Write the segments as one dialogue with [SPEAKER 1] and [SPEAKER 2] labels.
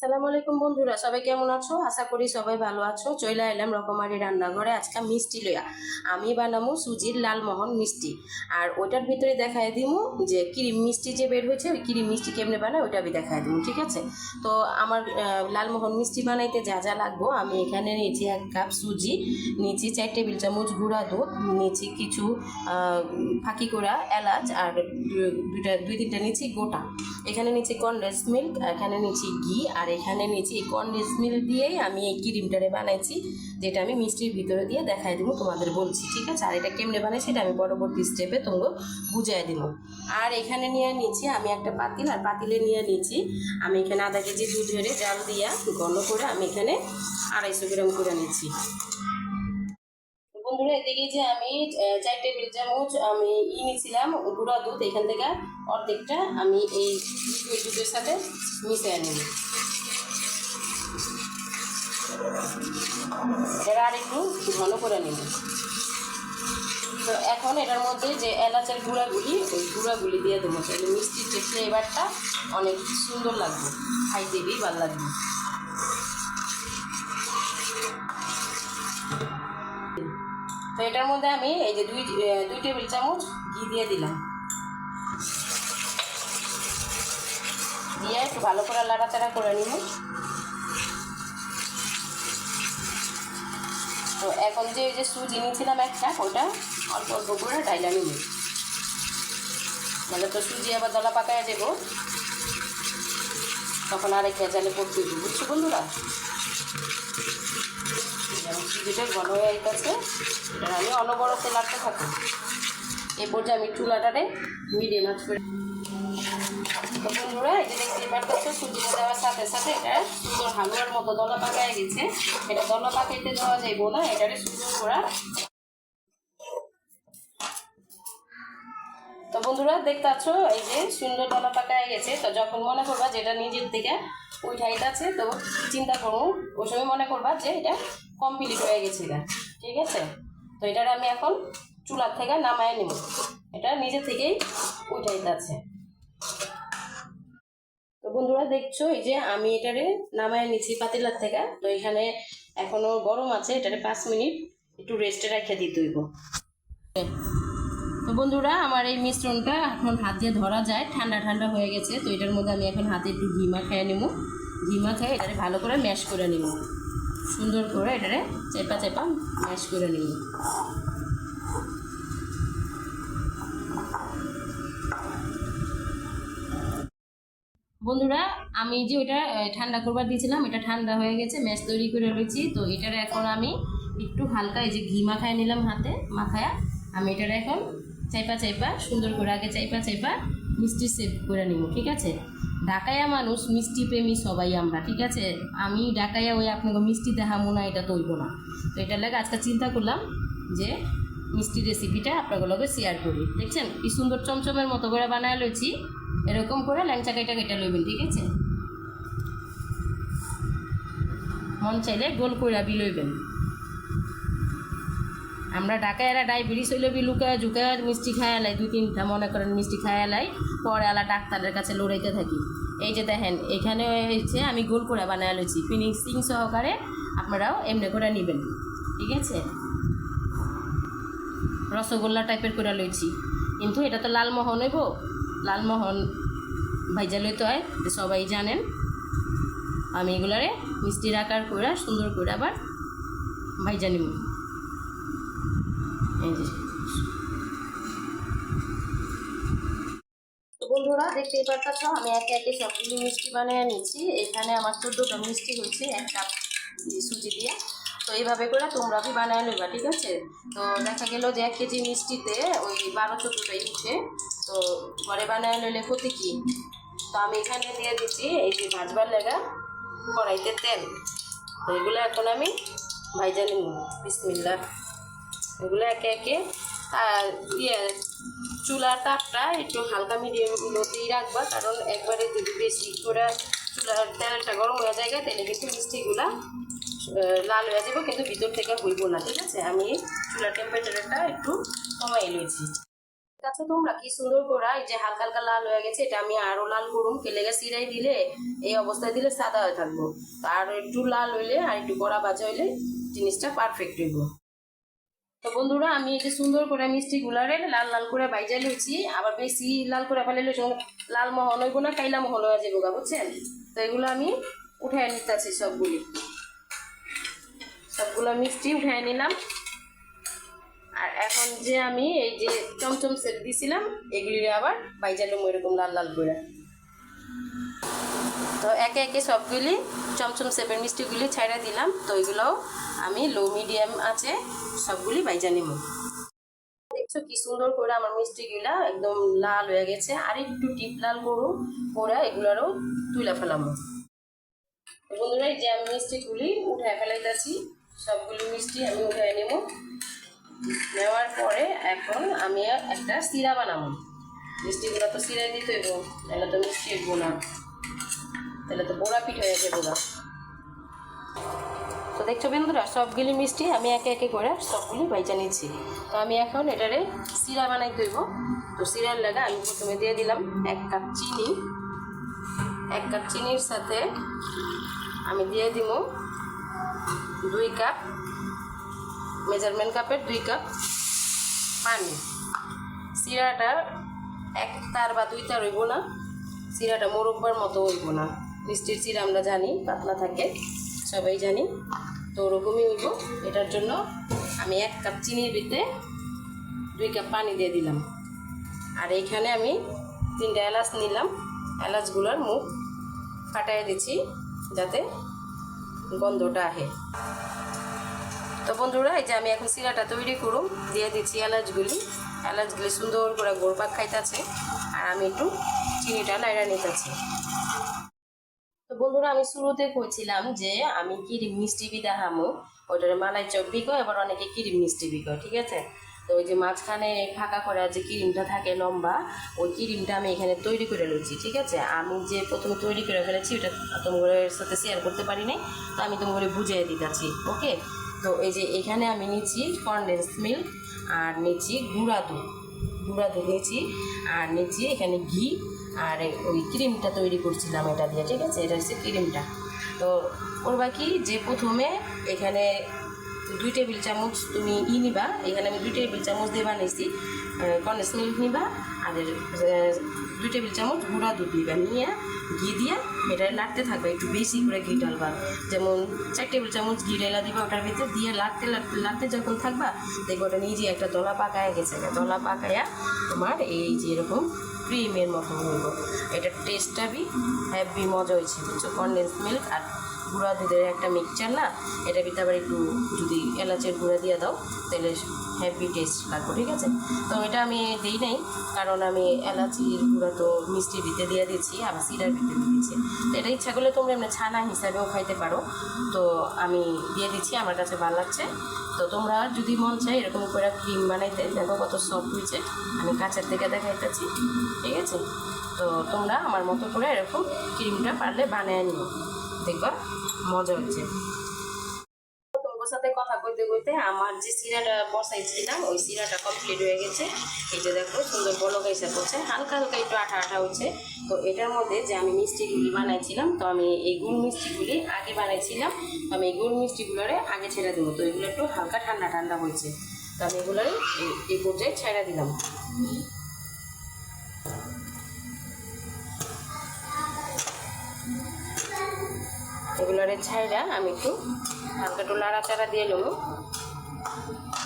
[SPEAKER 1] সালাম আলাইকুম বন্ধুরা, সবাই কেমন আছো? আশা করি সবাই ভালো আছো। চলে এলাম রকমারি রান্নাঘরে, আজকে মিষ্টি লইয়া। আমি বানামু সুজির লালমোহন মিষ্টি। আর ওইটার ভিতরে দেখায় দিমু যে ক্রিম মিষ্টি যে বের হয়েছে, ওই ক্রিম মিষ্টি কেমনে বানায় ওইটা আমি দেখায় দিমু, ঠিক আছে? তো আমার লালমোহন মিষ্টি বানাইতে যা যা লাগবো, আমি এখানে নিয়েছি এক কাপ সুজি, নিয়েছি চার টেবিল চামচ গুঁড়া দুধ, নিয়েছি কিছু ফাঁকি করা এলাচ, আর দুইটা, দুই তিনটা নিয়েছি গোটা। এখানে নিয়েছি কনডেন্স মিল্ক এখানে নিয়েছি ঘি, আর এখানে নিয়েছি এই কনডেন্স মিল্ক দিয়েই আমি এই ক্রিমটারে বানাইছি, যেটা আমি মিষ্টির ভিতরে দিয়ে দেখাই দেবো, তোমাদের বলছি, ঠিক আছে? আর এটা কেমনে বানাই সেটা আমি পরবর্তী স্টেপে তোমাকে বুঝাই দেবো। আর এখানে নিয়ে নিয়েছি আমি একটা পাতিল, আর পাতিলে নিয়ে নিয়েছি আমি এখানে আধা কেজি দুধ ধরে জাল দিয়া ঘন করে আমি এখানে আড়াইশো গ্রাম করে নিয়েছি তো বন্ধুরা এদিকে যে আমি চার টেবিল চামচ আমি ই নিয়েছিলাম, গুঁড়া দুধ, এখান থেকে অর্ধেকটা আমি এই দুধের সাথে মিশিয়ে নেব এটা আর একটু ঘন করে নেব তো এখন এটার মধ্যে যে এলাচের গুঁড়াগুলি, ওই গুঁড়াগুলি দিয়ে দেবো। মিষ্টির যে ফ্লেভারটা অনেক সুন্দর লাগবে, খাইতে বি ভালো লাগবে। তো এটার মধ্যে আমি এই যে দুই দুই টেবিল চামচ ঘি দিয়ে দিলাম। দিয়ে একটু ভালো করে লাড়াচাড়া করে নিব। তো এখন যে এই যে সুজি নিয়েছিলাম একটা ওটা অল্প অল্প করে ডাইলা নিব। মানে তো সুজি আবার দলা পাকায় দেবো তখন আরেক ভেজালে পড়তে দিব বুঝছ বন্ধুরা? ঘন হয়ে এটা আমি অনবরত লাগতে থাকব এই পর্যায়ে আমি চুলাটারে মিডিয়াম করে তো বন্ধুরা, এই যে দেখতে পারতেছো দেওয়ার সাথে সাথে এটা সুন্দর মতো দলা পাকায় গেছে। এটা না সুন্দর তো বন্ধুরা, দেখতে পাচ্ছ, এই যে সুন্দর দলা পাকায় গেছে। তো যখন মনে করবা যেটা নিজের থেকে উঠাইতে আছে, তো চিন্তা করো, ওই সময় মনে করবা যে এটা কমপ্লিট হয়ে গেছে গা ঠিক আছে? তো এটার আমি এখন চুলার থেকে নামায় নেব। এটা নিজে থেকেই উঠাইতে আছে। তো বন্ধুরা দেখছ, এই যে আমি এটারে নামায় নিচ্ছি পাতিলার থেকে, তো এখানে এখনও গরম আছে, এটারে পাঁচ মিনিট একটু রেস্টে রেখে দিতে হইব। বন্ধুরা আমার এই মিশ্রণটা এখন হাত দিয়ে ধরা যায়। ঠান্ডা ঠান্ডা হয়ে গেছে তো এটার মধ্যে আমি এখন হাতে একটু ঘি মাখায় নেব। ঘি মাখায় এটারে ভালো করে ম্যাশ করে নেব। সুন্দর করে এটারে চেপা চেপা ম্যাশ করে নেব। বন্ধুরা আমি যে আহ, ঠান্ডা করবার দিয়েছিলাম এটা ঠান্ডা হয়ে গেছে ম্যাশ তৈরি করে রয়েছি। তো এটার এখন আমি একটু হালকা এই যে ঘি মাখায় নিলাম হাতে মাখায়া আমি এটার এখন চাইপা চাইপা, সুন্দর করে আগে চাইপা চাইপা মিষ্টি সেভ করে নিব, ঠিক আছে? ঢাকাইয়া মানুষ মিষ্টি প্রেমী সবাই আমরা, ঠিক আছে? আমি ঢাকাইয়া ওই আপনাকে মিষ্টি দেখামো না, এটা তৈব না। তো এটার লাগে আজকে চিন্তা করলাম যে মিষ্টি রেসিপিটা আপনাদের লগে শেয়ার করি। দেখছেন? কি সুন্দর চমচমের মতো করে বানায় লইছি। এরকম করে ল্যাংচা কেটে কেটে লইবেন, ঠিক আছে? মন চাইলে গোল কইরা লইবেন। আমরা ঢাকায় এরা ডায়াবেটিস হইলে বি লুকায় ঝুকায় মিষ্টি খায় এলাই দুই তিনটা মনে করেন মিষ্টি খায় এলাই পরে আলা ডাক্তারের কাছে লড়াইতে থাকি। এই যে দেখেন, এখানে হয়েছে আমি গোল করে বানায় লইছি, ফিনিশিং সহকারে আপনারাও এমনি করে নেবেন, ঠিক আছে? রসগোল্লা টাইপের করে লইছি, কিন্তু এটা তো লালমোহন হইব লালমোহন ভাইজা লইতে হয় সবাই জানেন। আমি এগুলারে মিষ্টির আকার করে সুন্দর করে আবার ভাইজা নিব এই যে বন্ধুরা, দেখতেই পারতেছ আমি একে একে সবগুলি মিষ্টি বানিয়ে নিচ্ছি এখানে আমার চোদ্দোটা মিষ্টি হচ্ছে এক কাপ সুজি দিয়ে। তো এইভাবে করে তোমরা বি বানায় নেবা, ঠিক আছে? তো দেখা গেল যে এক কেজি মিষ্টিতে ওই বারো চোদ্দোটাই উঠে তো ঘরে বানায় নিলে ক্ষতি কি? তো আমি এখানে দিয়ে দিচ্ছি এই যে ভাজবার লেগা কড়াইতে তেল। তো এগুলো এখন আমি ভাইজা নিব বিসমিল্লা এগুলো একে একে ইয়ে চুলার তাপটা একটু হালকা মিডিয়াম লোতেই রাখবা, কারণ একবারে যদি বেশি করে চুলার তেলটা গরম হয়ে যায় তাহলে কিন্তু মিষ্টিগুলা লাল হয়ে যাবে, কিন্তু ভিতর থেকে হইব না, ঠিক আছে? আমি চুলার টেম্পারেচারটা একটু কমাই লইছি আচ্ছা তোমরা কি সুন্দর করে, এই যে হালকা হালকা লাল হয়ে গেছে, এটা আমি আরও লাল করুম কেলে গেছে সিরাই দিলে, এই অবস্থায় দিলে সাদা হয়ে থাকব। আর একটু লাল হইলে, আর একটু কড়া বাজা হইলে, জিনিসটা পারফেক্ট হইব। তো বন্ধুরা, আমি এই যে সুন্দর করে মিষ্টি গুলারে লাল লাল করে বাইজা লইছি। আবার বেশি লাল করে ফেলে লাল মোহন হইব না, কাইলা মোহন হয়ে যাব গা, বুঝছেন? তো এগুলো আমি উঠায় নিতেছি সবগুলি। সবগুলো মিষ্টি উঠায় নিলাম। আর এখন যে আমি এই যে চমচম সেট দিছিলাম, এগুলি আবার বাইজালুম এরকম লাল লাল করে। তো একে একে সবগুলি চমচম সেপের মিষ্টিগুলি ছাইড়া দিলাম। তো এগুলোও আমি লো মিডিয়াম আছে, সবগুলি বাইজা নিব। দেখছ কি সুন্দর করে আমার মিষ্টিগুলা একদম লাল হয়ে গেছে। আর একটু টিপ লাল করু, করে এগুলারও তুলে ফেলাম। বন্ধুরা, এই যে আমি মিষ্টিগুলি উঠে ফেলাইতেছি, সবগুলি মিষ্টি আমি উঠায় নেব। নেওয়ার পরে এখন আমি একটা সিরা বানাবো। মিষ্টিগুলো তো সিরাই দিতে হইব তাহলে তো মিষ্টি হইব না। তাহলে তো বোড়া পিঠ হয়ে যাবে না। তো দেখছ বন্ধুরা, সবগুলি মিষ্টি আমি একে একে করে সবগুলি বাইচা নিচ্ছি। তো আমি এখন এটারে সিরা বানাই দইব তো সিরার লাগা আমি প্রথমে দিয়ে দিলাম এক কাপ চিনি। এক কাপ চিনির সাথে আমি দিয়ে দিব দুই কাপ মেজারমেন্ট কাপের দুই কাপ পানি। সিরাটা এক তার বা দুই তার হইব না। সিরাটা মোরব্বার মতো হইব না। মিষ্টির চিরা আমরা জানি, পাতলা থাকে, সবাই জানি। তো ওরকমই হইব এটার জন্য আমি এক কাপ চিনির ভিতরে দুই কাপ পানি দিয়ে দিলাম। আর এইখানে আমি তিনটা এলাচ নিলাম। এলাচগুলোর মুখ ফাটাই দিচ্ছি যাতে গন্ধটা আহে। তো বন্ধুরা, এই যে আমি এখন সিরাটা তৈরি করুম, দিয়ে দিচ্ছি এলাচগুলি। এলাচগুলি সুন্দর করে গোড়পাক খাইতেছে। আর আমি একটু চিনিটা নাইরা নিতেছি। তো বন্ধুরা, আমি শুরুতে কইছিলাম যে আমি কিরিম মিষ্টি বিদাহামু ওইটার মালাই চপ বিকো এবার অনেকে কিরিম মিষ্টি বিকো ঠিক আছে? তো ওই যে মাঝখানে ফাঁকা করা যে ক্রিমটা থাকে লম্বা, ওই ক্রিমটা আমি এখানে তৈরি করে লইছি, ঠিক আছে? আমি যে প্রথমে তৈরি করে ফেলেছি ওটা তোমাদের সাথে শেয়ার করতে পারি নাই, তো আমি তোমাদের বুঝিয়ে দিতেছি, ওকে? তো এই যে এখানে আমি নিচ্ছি কনডেন্স মিল্ক আর নিচ্ছি গুঁড়া দুধ গুঁড়া দুধ নিচ্ছি, আর নিচ্ছি এখানে ঘি আর ওই ক্রিমটা তৈরি করছিলাম এটা দিয়ে, ঠিক আছে? এটা হচ্ছে ক্রিমটা। তো করবা কি যে প্রথমে এখানে দুই টেবিল চামচ তুমি ই নিবা, এখানে আমি দুই টেবিল চামচ দিয়ে বানিয়েছি কন্ডেন্স মিল্ক নিবা, আর দুই টেবিল চামচ গুঁড়া দুধ নিবা, নিয়ে ঘি দিয়ে এটা লাড়তে থাকবে, একটু বেশি করে ঘি ডালবা যেমন চার টেবিল চামচ ঘি ঢেলা দিবা ওটার ভিতরে, দিয়ে লাড়তে লাড়তে লাড়তে যখন থাকবা, দেখব ওটা নিজে একটা দলা পাকায় গেছে। দলা পাকায়া তোমার এই যে এরকম ক্রিমের মতো হলো এটার টেস্টটা বি হ্যাভি মজা হয়েছে কিছু কনডেন্স মিল্ক আর গুঁড়া দুধের একটা মিক্সচার না, এটা ভিতরে আবার একটু যদি এলাচের গুঁড়া দিয়ে দাও, তাহলে হ্যাপি টেস্ট লাগবে, ঠিক আছে? তো এটা আমি দিই নাই, কারণ আমি এলাচির গুঁড়া তো মিষ্টির ভিতরে দিয়ে দিয়েছি, আবার সিরার ভিতরে দিয়ে দিচ্ছি তো এটা ইচ্ছা করলে তোমরা এমনি ছানা হিসাবেও খাইতে পারো। তো আমি দিয়ে দিচ্ছি, আমার কাছে ভালো লাগছে। তো তোমরা যদি মন চাই এরকম করে ক্রিম বানাইতে, দেখো কত সফট হয়েছে। আমি কাছের থেকে দেখাইতেছি, ঠিক আছে? তো তোমরা আমার মতো করে এরকম ক্রিমটা পারলে বানিয়ে নিও। দেখবা মজা হচ্ছে। তোমার সাথে কথা কইতে কইতে আমার যে সিরাটা বসাইছিলাম, ওই সিরাটা কমপ্লিট হয়ে গেছে। যে দেখো, সুন্দর বলো গাইসা করছে হালকা হালকা একটু আঠা আঠা হচ্ছে। তো এটার মধ্যে যে আমি মিষ্টিগুলি বানাইছিলাম, তো আমি এই গুড় মিষ্টিগুলি আগে বানাইছিলাম। তো আমি এই গুড় মিষ্টিগুলোরে আগে ছেড়ে দেবো। তো এগুলো একটু হালকা ঠান্ডা ঠান্ডা হয়েছে। তো আমি এগুলোরে এই পর্যায়ে ছেড়ে দিলাম। এগুলোরে ছাইরা আমি একটু হালকা একটু লাড়াচাড়া দিয়ে নেব।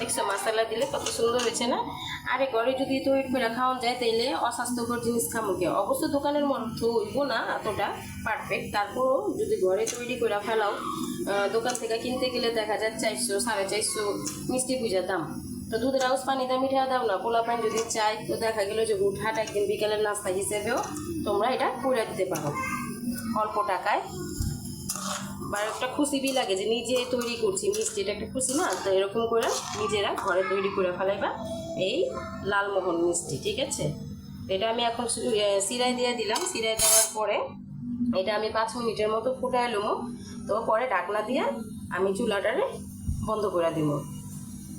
[SPEAKER 1] দেখছ, মশলা দিলে কত সুন্দর হয়েছে না? আরে ঘরে যদি তৈরি করে খাওয়া যায়, তাইলে অস্বাস্থ্যকর জিনিস খামো কে? অবশ্য দোকানের মতো হইব না এতটা পারফেক্ট তারপরও যদি ঘরে তৈরি করে ফেলাও দোকান থেকে কিনতে গেলে দেখা যায় চারশো, সাড়ে চারশো মিষ্টি পূজার দাম। তো দুধের আউস পানি দাম মিঠা দাও না পোলা পানি যদি চাই, তো দেখা গেলো যে হুটহাট একদিন বিকেলের নাস্তা হিসেবেও তোমরা এটা করে দিতে পারো। অল্প টাকায় বা একটা খুশি বি লাগে যে নিজে তৈরি করছি, মিষ্টি, এটা একটা খুশি না? তো এরকম করে নিজেরা ঘরে তৈরি করে ফেলাইবা এই লালমোহন মিষ্টি, ঠিক আছে? এটা আমি এখন সিরাই দিয়ে দিলাম। সিরাই দেওয়ার পরে এটা আমি পাঁচ মিনিটের মতো ফুটাই লুমো তো পরে ঢাকনা দিয়ে আমি চুলাটারে বন্ধ করে দিব।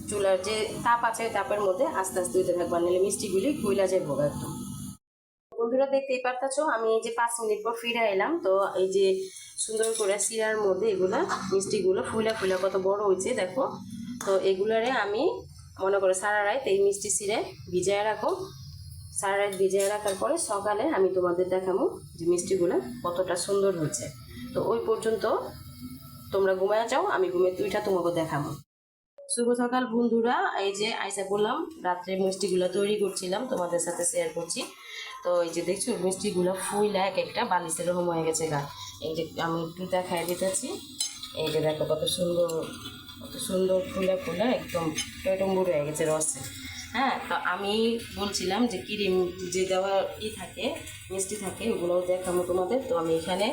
[SPEAKER 1] চুলার যে তাপ আছে তাপের মধ্যে আস্তে আস্তে দিতে থাকবা নাহলে মিষ্টিগুলি কুইলা যাব একদম। বন্ধুরা দেখতেই পারতাছো, আমি এই যে পাঁচ মিনিট পর ফিরে এলাম, তো এই যে সুন্দর করে সিরার মধ্যে এগুলা, মিষ্টিগুলো ফুলা ফুলা কত বড় হয়েছে, দেখো। তো এগুলারে আমি, মনে করো সারা রাত এই মিষ্টি সিরে ভিজায় রাখো। সারা রাত ভিজায় রাখার পরে সকালে আমি তোমাদের দেখাবো যে মিষ্টিগুলো কতটা সুন্দর হয়েছে। তো ওই পর্যন্ত তোমরা ঘুমায় যাও, আমি ঘুমে তুইটা তোমাকে দেখাবো শুভ সকাল বন্ধুরা। এই যে আইসা বললাম, রাত্রে মিষ্টিগুলো তৈরি করছিলাম, তোমাদের সাথে শেয়ার করছি। তো এই যে দেখছ, মিষ্টিগুলো ফুইলা এক একটা, বালিশের রকম হয়ে গেছে গা। এই যে আমি একটু দেখাই দিতেছি। এই যে দেখো কত সুন্দর কত সুন্দর ফুলা ফুলা একদম টয়টম্বুর হয়ে গেছে রসে। হ্যাঁ তো আমি বলছিলাম যে ক্রিম যে দেওয়া ই থাকে, মিষ্টি থাকে, ওগুলোও দেখাবো তোমাদের। তো আমি এখানে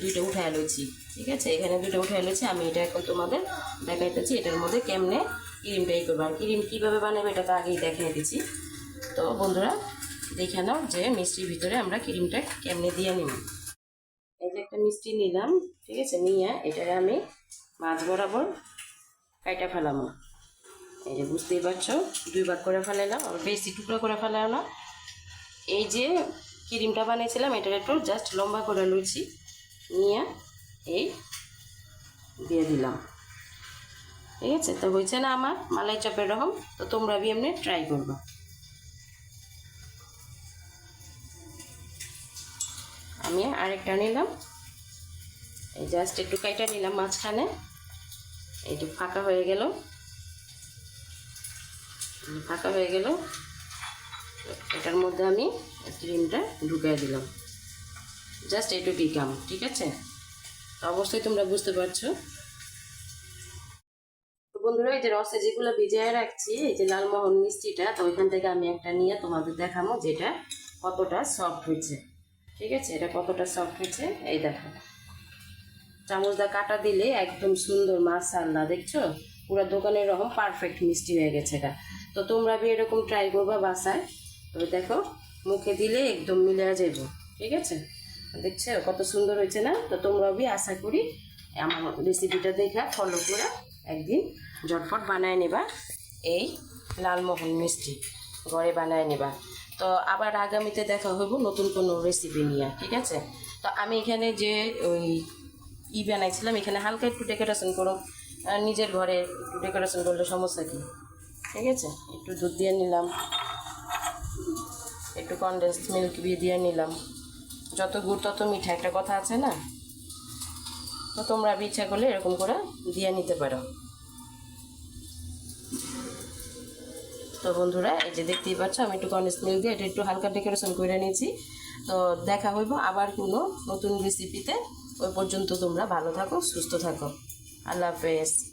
[SPEAKER 1] দুইটা উঠায় লইছি, ঠিক আছে? এখানে দুটো উঠায় লইছি, আমি এটা এখন তোমাদের দেখাইতেছি, এটার মধ্যে কেমনে ক্রিমটা ই করব। আর ক্রিম কীভাবে বানাবে এটা তো আগেই দেখাই দিচ্ছি তো বন্ধুরা, দেখে নাও যে মিষ্টির ভিতরে আমরা ক্রিমটা কেমনে দিয়ে নিব। এই যে একটা মিষ্টি নিলাম, ঠিক আছে? নিয়ে এটারে আমি মাছ বরাবর কাইটা ফেলাম এই যে বুঝতেই পারছ দুই ভাগ করে ফেলাইলাম, আবার বেশি টুকরো করে ফেলাও না। এই যে ক্রিমটা বানিয়েছিলাম, এটার একটু জাস্ট লম্বা করে লুচি নিয়ে এই দিয়ে দিলাম। ঠিক আছে? তো হয়েছে না আমার? মালাই চপের রকম, তো তোমরা বি এমনি ট্রাই করবা। আমি আরেকটা নিলাম। এই জাস্ট একটু কাইটা নিলাম মাঝখানে। এইটু ফাঁকা হয়ে গেল। ফাঁকা হয়ে গেল। এটার মধ্যে আমি ক্রিমটা ঢুকিয়ে দিলাম। জাস্ট এইটুকুই কাম ঠিক আছে? অবশ্যই তোমরা বুঝতে পারছ। বন্ধুরা, এই যে রসে যেগুলো ভিজিয়ে রাখছি, এই যে লালমোহন মিষ্টিটা, তো ওইখান থেকে আমি একটা নিয়ে তোমাদের দেখাবো যেটা কতটা সফট হয়েছে। ঠিক আছে? এটা কতটা সফট হয়েছে, এই দেখো। চামচ দা কাটা দিলে একদম সুন্দর মাশাআল্লাহ, দেখছ? পুরো দোকানের রকম পারফেক্ট মিষ্টি হয়ে গেছে এটা। তো তোমরা বি এরকম ট্রাই করবা বাসায়। তো দেখো, মুখে দিলে একদম মিলে যাইব, ঠিক আছে? দেখছ কত সুন্দর হয়েছে না? তো তোমরা বি আশা করি আমার রেসিপিটা দেখা ফলো করে একদিন ঝটপট বানায় নেবা এই লালমোহন মিষ্টি। ঘরে বানায় নেবা। তো আবার আগামীতে দেখা হইব নতুন কোনো রেসিপি নিয়ে, ঠিক আছে? তো আমি এখানে যে ওই ই বানাইছিলাম, এখানে হালকা একটু ডেকোরেশন করো। নিজের ঘরে একটু ডেকোরেশন করলে সমস্যা কি? ঠিক আছে? একটু দুধ দিয়ে নিলাম। একটু কনডেন্স মিল্ক দিয়ে নিলাম। যত গুড়, তত মিঠা একটা কথা আছে না? তো তোমরা ইচ্ছা করলে এরকম করে দিয়ে নিতে পারো। তো বন্ধুরা, এই যে দেখতেই পাচ্ছ, আমি একটু কনডেন্স মিল্ক দিয়ে এটা একটু হালকা ডেকোরেশন করে নিয়েছি। তো দেখা হইব আবার কোনো নতুন রেসিপিতে ওই পর্যন্ত তোমরা ভালো থাকো, সুস্থ থাকো। আল্লাহ হাফেজ।